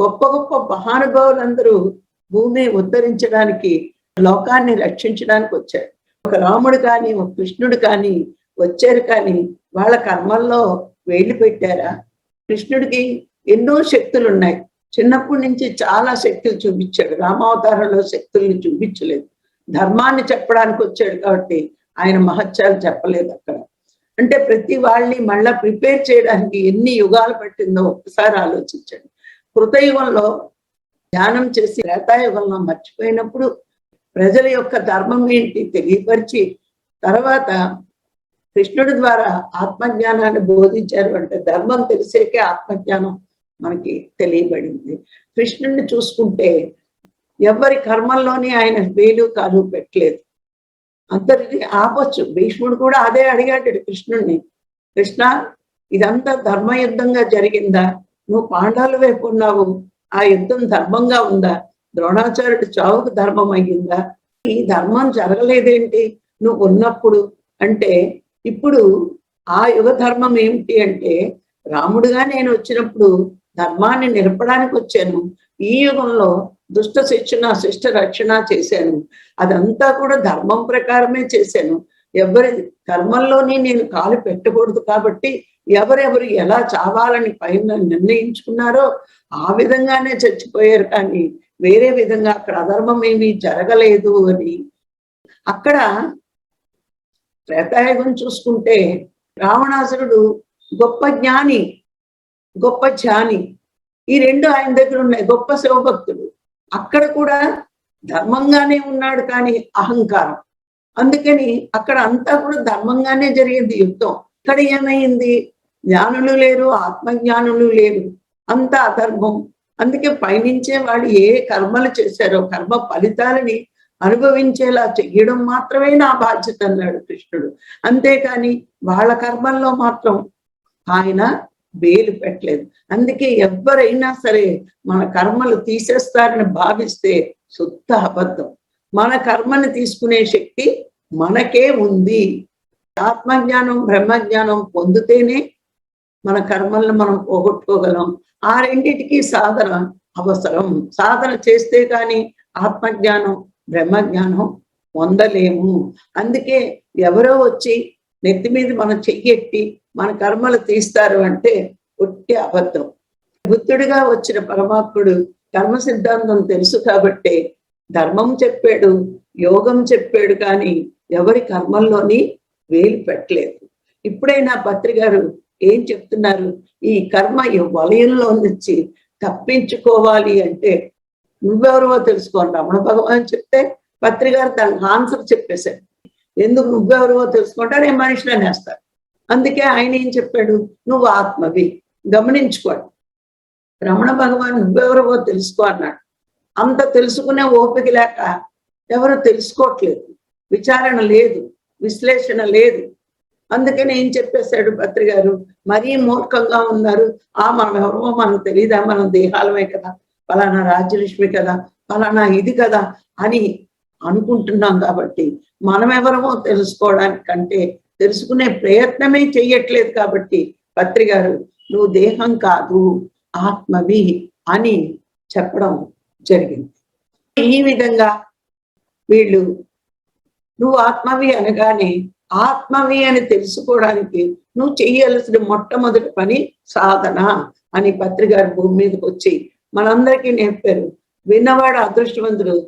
గొప్ప గొప్ప మహానుభావులందరూ భూమిని ఉద్ధరించడానికి లోకాన్ని రక్షించడానికి వచ్చారు. ఒక రాముడు కానీ ఒక కృష్ణుడు కానీ వచ్చారు కానీ వాళ్ళ కర్మల్లో వేలు పెట్టారా? కృష్ణుడికి ఎన్నో శక్తులు ఉన్నాయి చిన్నప్పటి నుంచి చాలా శక్తులు చూపించాడు. రామావతారంలో శక్తుల్ని చూపించలేదు. ధర్మాన్ని చెప్పడానికి వచ్చాడు కాబట్టి ఆయన మహత్యాలు చెప్పలేదు అక్కడ. అంటే ప్రతి వాళ్ళని మళ్ళా ప్రిపేర్ చేయడానికి ఎన్ని యుగాలు పట్టిందో ఒకసారి ఆలోచించండి. కృతయుగంలో ధ్యానం చేసి రేతాయుగంలో మర్చిపోయినప్పుడు ప్రజల యొక్క ధర్మం ఏంటి తెలియపరిచి తర్వాత కృష్ణుడి ద్వారా ఆత్మజ్ఞానాన్ని బోధించారు అంటే ధర్మం తెలిసేకే ఆత్మజ్ఞానం మనకి తెలియబడింది. కృష్ణుడిని చూసుకుంటే ఎవరి కర్మల్లోని ఆయన వేలు కాలు పెట్టలేదు. అందరిని ఆపొచ్చు. భీష్ముడు కూడా అదే అడిగాడు కృష్ణుడిని. కృష్ణ ఇదంతా ధర్మయుద్ధంగా జరిగిందా? నువ్వు పాండాల వైపు ఉన్నావు. ఆ యుద్ధం ధర్మంగా ఉందా? ద్రోణాచార్యుడు చావుకు ధర్మం అయ్యిందా? ఈ ధర్మం జరగలేదేంటి? నువ్వు ఉన్నప్పుడు అంటే ఇప్పుడు ఆ యుగ ధర్మం ఏమిటి అంటే రాముడుగా నేను వచ్చినప్పుడు ధర్మాన్ని నిలపడానికి వచ్చాను. ఈ యుగంలో దుష్ట శిక్షణ శిష్ట రక్షణ చేశాను. అదంతా కూడా ధర్మం ప్రకారమే చేశాను. ఎవరి కర్మల్లోనే నేను కాలు పెట్టకూడదు కాబట్టి ఎవరెవరు ఎలా చావాలని పైన నిర్ణయించుకున్నారో ఆ విధంగానే చచ్చిపోయారు. కానీ వేరే విధంగా అక్కడ అధర్మం ఏమీ జరగలేదు అని అక్కడ త్రేతాయుగం చూసుకుంటే రావణాసురుడు గొప్ప జ్ఞాని గొప్ప ధ్యాని. ఈ రెండు ఆయన దగ్గర ఉన్నాయి గొప్ప శివభక్తుడు. అక్కడ కూడా ధర్మంగానే ఉన్నాడు కానీ అహంకారం. అందుకని అక్కడ అంతా కూడా ధర్మంగానే జరిగింది యుద్ధం. ఇక్కడ ఏమైంది? జ్ఞానులు లేరు ఆత్మజ్ఞానులు లేరు. అంతా అధర్మం. అందుకే పయనించే వాళ్ళు ఏ కర్మలు చేశారో కర్మ ఫలితాలని అనుభవించేలా చెయ్యడం మాత్రమే నా బాధ్యత అన్నాడు కృష్ణుడు. అంతేకాని వాళ్ళ కర్మల్లో మాత్రం ఆయన వేలు పెట్టలేదు. అందుకే ఎవరైనా సరే మన కర్మలు తీసేస్తారని భావిస్తే శుద్ధ అబద్ధం. మన కర్మని తీసుకునే శక్తి మనకే ఉంది. ఆత్మజ్ఞానం బ్రహ్మజ్ఞానం పొందితేనే మన కర్మలను మనం పోగొట్టుకోగలం. ఆ రెండింటికి సాధన అవసరం. సాధన చేస్తే కానీ ఆత్మజ్ఞానం బ్రహ్మజ్ఞానం పొందలేము. అందుకే ఎవరో వచ్చి నెత్తి మీద మనం చెయ్యెట్టి మన కర్మలు తీస్తారు అంటే ఒట్టి అబద్ధం. బుద్ధుడిగా వచ్చిన పరమాత్ముడు కర్మ సిద్ధాంతం తెలుసు కాబట్టే ధర్మం చెప్పాడు యోగం చెప్పాడు కానీ ఎవరి కర్మల్లోని వేలు పెట్టలేదు. ఇప్పుడైనా పత్రి గారు ఏం చెప్తున్నారు? ఈ కర్మ ఈ వలయంలో నుంచి తప్పించుకోవాలి అంటే నువ్వెవరో తెలుసుకోండి. రమణ భగవాన్ చెప్తే పత్రి గారు దానికి ఆన్సర్ చెప్పేశాడు ఎందుకు నువ్వెవరో తెలుసుకుంటా నేను మనిషిని అనేస్తాడు అందుకే ఆయన ఏం చెప్పాడు? నువ్వు ఆత్మవి. గమనించుకోండి. రమణ భగవాన్ నువ్వెవరో తెలుసుకో అన్నాడు. అంత తెలుసుకునే ఓపిక లేక ఎవరు తెలుసుకోవట్లేదు. విచారణ లేదు విశ్లేషణ లేదు. అందుకనే ఏం చెప్పేశాడు భద్రి గారు మరీ మూర్ఖంగా ఉన్నారు. ఆ మనం ఎవరో మనకు తెలియదా మనం దేహాలమే కదా. ఫలానా రాజ్యలక్ష్మి కదా. ఫలానా ఇది కదా అని అనుకుంటున్నాం కాబట్టి మనం ఎవరమో తెలుసుకోవడానికి కంటే తెలుసుకునే ప్రయత్నమే చెయ్యట్లేదు కాబట్టి పత్రి గారు నువ్వు దేహం కాదు ఆత్మవి అని చెప్పడం జరిగింది. ఈ విధంగా వీళ్ళు నువ్వు ఆత్మవి అనగానే ఆత్మవి అని తెలుసుకోవడానికి నువ్వు చేయాల్సిన మొట్టమొదటి పని సాధన అని పత్రికారు భూమి మీదకి వచ్చి మనందరికీ నేర్పారు. విన్నవాడు అదృష్టవంతుడు